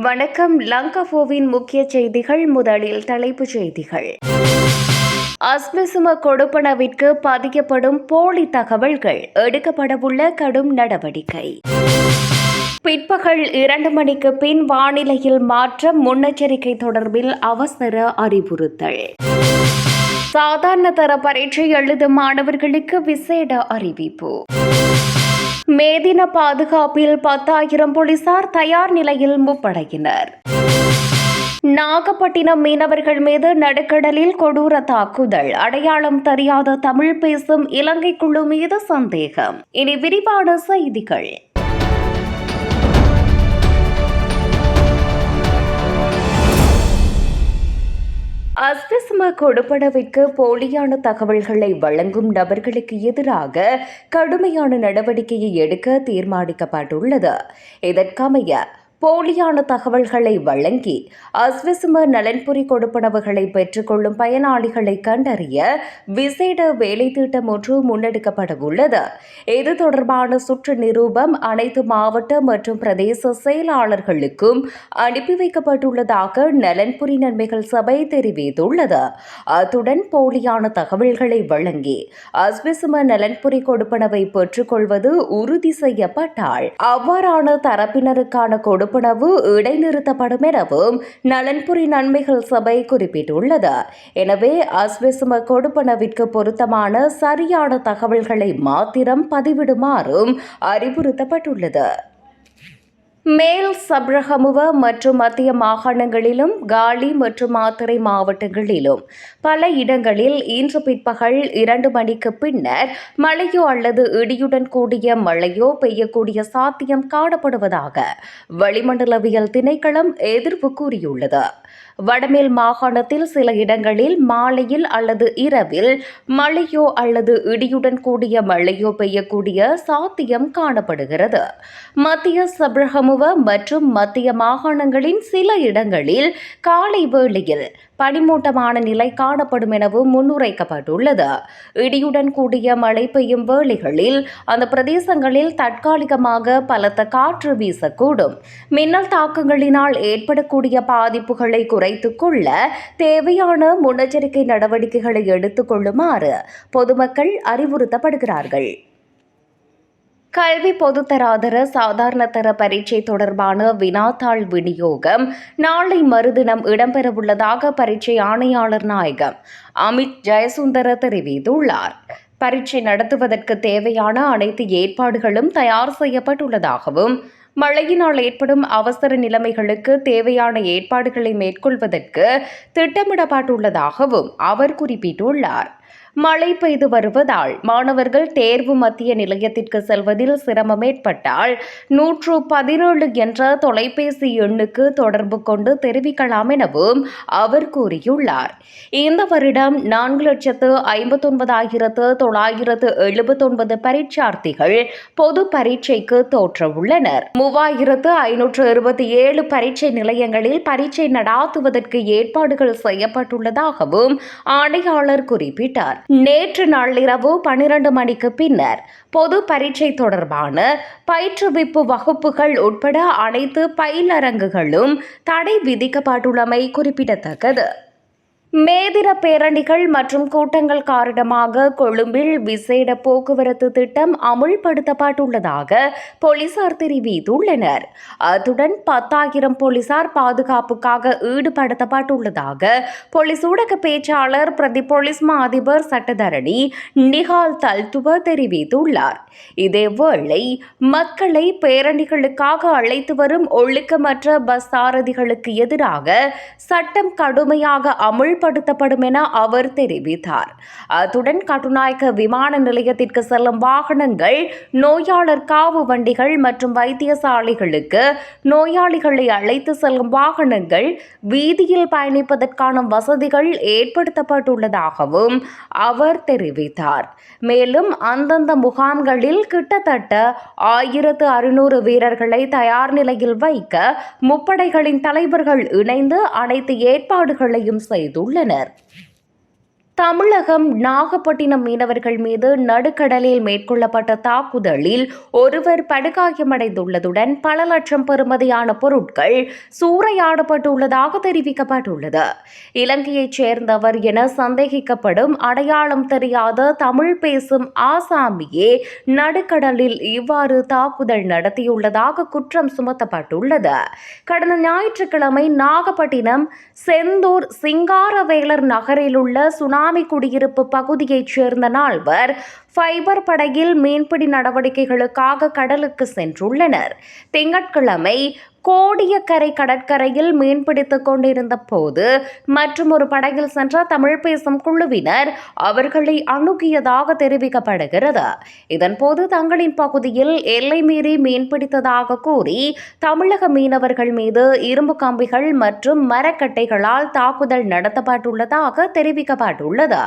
வணக்கம் லங்கபோவின் முக்கிய செய்திகள் முதலில் தலைப்புச் செய்திகள். அஸ்மிசும கொடுப்பனவிற்கு பதியப்படும் போலி தகவல்கள் எடுக்கப்படவுள்ள கடும் நடவடிக்கை. பிற்பகல் இரண்டு மணிக்கு பின் வானிலையில் மாற்றம் முன்னெச்சரிக்கை தொடர்பில் அவசர அறிவுறுத்தல். சாதாரண தர பரீட்சை எழுதும் மாணவர்களுக்கு விசேட அறிவிப்பு. மேதின பாதுகாப்பில் பத்தாயிரம் போலீசார் தயார் நிலையில் முப்படையினர். நாகப்பட்டினம் மீனவர்கள் மீது நடுக்கடலில் கொடூர தாக்குதல். அடையாளம் தெரியாத தமிழ் பேசும் இலங்கை குழு மீது சந்தேகம். இனி விரிவான செய்திகள். அஸ்திஸ்ம கொடுப்பனவிற்கு போலியான தகவல்களை வழங்கும் நபர்களுக்கு எதிராக கடுமையான நடவடிக்கையை எடுக்க தீர்மானிக்கப்பட்டுள்ளது. இதற்கமைய போலியான தகவல்களை வழங்கி அஸ்விசும நலன்புரி கொடுப்பனவுகளை பெற்றுக்கொள்ளும் பயனாளிகளை கண்டறிய விசேட வேலை திட்டம் ஒன்று முன்னெடுக்கப்பட உள்ளது. இது தொடர்பான சுற்று நிரூபம் அனைத்து மாவட்ட மற்றும் பிரதேச செயலாளர்களுக்கும் அனுப்பி வைக்கப்பட்டுள்ளதாக நலன்புரி நன்மைகள் சபை தெரிவித்துள்ளது. அத்துடன் போலியான தகவல்களை வழங்கி அஸ்விசும நலன்புரி கொடுப்பனவை பெற்றுக்கொள்வது உறுதி செய்யப்பட்டால் அவ்வாறான தரப்பினருக்கான கொடுப்பனவு இடைநிறுத்தப்படும் எனவும் நலன்புரி நன்மைகள் சபை குறிப்பிட்டுள்ளது. எனவே அஸ்விசும கொடுப்பனவிற்கு பொருத்தமான சரியான தகவல்களை மாத்திரம் பதிவிடுமாறும் அறிவுறுத்தப்பட்டுள்ளது. மேல் சப்ரகமுவ மற்றும் மத்திய மாகாணங்களிலும் காலி மற்றும் மாத்தறை மாவட்டங்களிலும். பல இடங்களில் இன்று பிற்பகல் இரண்டு மணிக்கு பின்னர் மழையோ அல்லது இடியுடன் கூடிய மழையோ பெய்யக்கூடிய சாத்தியம் காணப்படுவதாக வளிமண்டலவியல் திணைக்களம் எதிர்ப்பு கூறியுள்ளது. வடமேல் மாகாணத்தில் சில இடங்களில் மாலையில் அல்லது இரவில் மழையோ அல்லது இடியுடன் கூடிய மழையோ பெய்யக்கூடிய சாத்தியம் காணப்படுகிறது. மத்திய சப்ரகமுவ மற்றும் மத்திய மாகாணங்களின் சில இடங்களில் காலை வேளையில் பனிமூட்டமான நிலை காணப்படும் எனவும் முன்னுரைக்கப்பட்டுள்ளது. இடியுடன் கூடிய மழை பெய்யும் வேளைகளில் அந்த பிரதேசங்களில் தற்காலிகமாக பலத்த காற்று வீசக்கூடும். மின்னல் தாக்கங்களினால் ஏற்படக்கூடிய பாதிப்புகளை குறைத்துக் கொள்ள தேவையான முன்னெச்சரிக்கை நடவடிக்கைகளை எடுத்துக் கொள்ளுமாறு பொதுமக்கள் அறிவுறுத்தப்படுகிறார்கள். கல்வி பொதுத்தராதர சாதாரணதர பரீட்சை தொடர்பான வினாத்தாள் விநியோகம். நாளை மறுதினம் இடம்பெறவுள்ளதாக பரீட்சை ஆணையாளர் நாயகம் அமித் ஜெயசுந்தர தெரிவித்துள்ளார். பரீட்சை நடத்துவதற்கு தேவையான அனைத்து ஏற்பாடுகளும் தயார் செய்யப்பட்டுள்ளதாகவும் மழையினால் ஏற்படும் அவசர நிலைமைகளுக்கு தேவையான ஏற்பாடுகளை மேற்கொள்வதற்கு திட்டமிடப்பட்டுள்ளதாகவும் அவர் குறிப்பிட்டுள்ளார். மழை பெய்து வருவதால் மாணவர்கள் தேர்வு மத்திய நிலையத்திற்கு செல்வதில் சிரமம் ஏற்பட்டால் நூற்று பதினேழு என்ற தொலைபேசி எண்ணுக்கு தொடர்பு கொண்டு தெரிவிக்கலாம் எனவும் அவர் கூறியுள்ளார். இந்த வருடம் நான்கு லட்சத்து ஐம்பத்தொன்பதாயிரத்து தொள்ளாயிரத்து எழுபத்தொன்பது பரீட்சார்த்திகள் பொது பரீட்சைக்கு தோற்றவுள்ளனர். மூவாயிரத்து ஐநூற்று இருபத்தி ஏழு பரீட்சை நிலையங்களில் பரீட்சை நடாத்துவதற்கு ஏற்பாடுகள் செய்யப்பட்டுள்ளதாகவும் ஆணையாளர் குறிப்பிட்டார். நேற்று நள்ளிரவு பனிரண்டு மணிக்கு பின்னர் பொது பரீட்சை தொடர்பான பயிற்றுவிப்பு வகுப்புகள் உட்பட அனைத்து பயிலரங்குகளும் தடை விதிக்கப்பட்டுள்ளமை குறிப்பிடத்தக்கது. மேதிர பேரணிகள் மற்றும் கூட்டங்கள் காரணமாக கொழும்பில் விசேட போக்குவரத்து திட்டம் அமுல்படுத்தப்பட்டுள்ளதாக போலீசார் தெரிவித்துள்ளனர். அத்துடன் பத்தாயிரம் போலீசார் பாதுகாப்புக்காக ஈடுபடுத்தப்பட்டுள்ளதாக போலீஸ் ஊடக பேச்சாளர் பிரதி போலீஸ் மா அதிபர் சட்டத்தரணி நிஹால் தல்துவ தெரிவித்துள்ளார். இதேவேளை மக்களை பேரணிகளுக்காக அழைத்து வரும் ஒழுக்கமற்ற பஸ் சாரதிகளுக்கு எதிராக சட்டம் கடுமையாக அமுல் செயல்படுத்தப்படும் என அவர் தெரிவித்தார். அத்துடன் கட்டுநாயக்க விமான நிலையத்திற்கு செல்லும் வாகனங்கள் நோயாளர் காவு வண்டிகள் மற்றும் வைத்தியசாலைகளுக்கு நோயாளிகளை அழைத்து செல்லும் வாகனங்கள் வீதியில் பயணிப்பதற்கான வசதிகள் ஏற்படுத்தப்பட்டுள்ளதாகவும் அவர் தெரிவித்தார். மேலும் அந்தந்த முகாம்களில் கிட்டத்தட்ட ஆயிரத்து அறுநூறு வீரர்களை தயார் நிலையில் வைக்க முப்படைகளின் தலைவர்கள் இணைந்து அனைத்து ஏற்பாடுகளையும் செய்துள்ளனர். உள்ளனர். தமிழகம் நாகப்பட்டினம் மீனவர்கள் மீது நடுக்கடலில் மேற்கொள்ளப்பட்ட தாக்குதலில் ஒருவர் படுகாயமடைந்துள்ளதுடன் பல லட்சம் பெறுமதியான பொருட்கள் சூறையாடப்பட்டுள்ளதாக தெரிவிக்கப்பட்டுள்ளது. இலங்கையைச் சேர்ந்தவர் என சந்தேகிக்கப்படும் அடையாளம் தெரியாத தமிழ் பேசும் ஆசாமியே நடுக்கடலில் இவ்வாறு தாக்குதல் நடத்தியுள்ளதாக குற்றம் சுமத்தப்பட்டுள்ளது. கடந்த ஞாயிற்றுக்கிழமை நாகப்பட்டினம் செந்தூர் சிங்காரவேலர் நகரில் உள்ள சுனா குடியிருப்பு பகுதியைச் சேர்ந்த நால்வர் ஃபைபர் படகில் மீன்பிடி நடவடிக்கைகளுக்காக கடலுக்கு சென்றுள்ளனர். திங்கட்கிழமை கோடியக்கரை கடற்கரையில் மீன்பிடித்து கொண்டிருந்த போது மற்றும் ஒரு படகில் சென்ற தமிழ் பேசும் குழுவினர் அவர்களை அணுகியதாக தெரிவிக்கப்படுகிறது. இதன்போது தங்களின் பகுதியில் எல்லை மீறி மீன்பிடித்ததாக கூறி தமிழக மீனவர்கள் மீது இரும்பு கம்பிகள் மற்றும் மரக்கட்டைகளால் தாக்குதல் நடத்தப்பட்டுள்ளதாக தெரிவிக்கப்பட்டுள்ளது.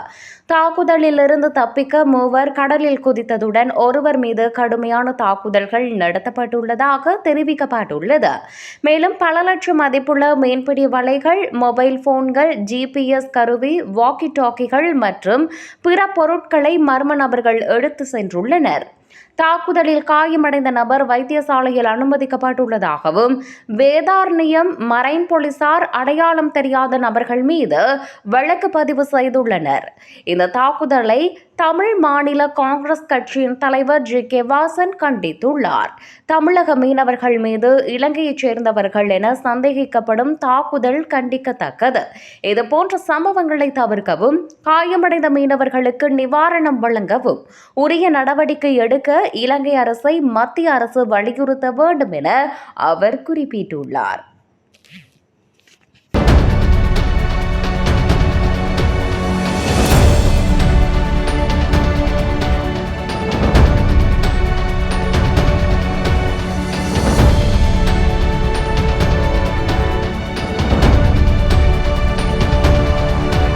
தாக்குதலிலிருந்து தப்பிக்க மூவர் கடலில் குதித்ததுடன் ஒருவர் மீது கடுமையான தாக்குதல்கள் நடத்தப்பட்டுள்ளதாக தெரிவிக்கப்பட்டுள்ளது. மேலும் பல லட்சம் மதிப்புள்ள மீன்பிடி வலைகள் மொபைல் போன்கள் ஜிபிஎஸ் கருவி வாக்கி டாக்கிகள் மற்றும் பிற பொருட்களை மர்ம நபர்கள் எடுத்து சென்றுள்ளனர். தாக்குதலில் காயமடைந்த நபர் வைத்தியசாலையில் அனுமதிக்கப்பட்டுள்ளதாகவும் வேதார்ணியம் மரைன் போலீசார் அடையாளம் தெரியாத நபர்கள் மீது வழக்கு பதிவு செய்துள்ளனர். இந்த தாக்குதலை தமிழ் மாநில காங்கிரஸ் கட்சியின் தலைவர் ஜி. கே. வாசன் கண்டித்துள்ளார். தமிழக மீனவர்கள் மீது இலங்கையைச் சேர்ந்தவர்கள் என சந்தேகிக்கப்படும் தாக்குதல் கண்டிக்கத்தக்கது. இதுபோன்ற சம்பவங்களை தவிர்க்கவும் காயமடைந்த மீனவர்களுக்கு நிவாரணம் வழங்கவும் உரிய நடவடிக்கை எடுக்க இலங்கை அரசை மத்திய அரசு வலியுறுத்த வேண்டும் என அவர் குறிப்பிட்டுள்ளார்.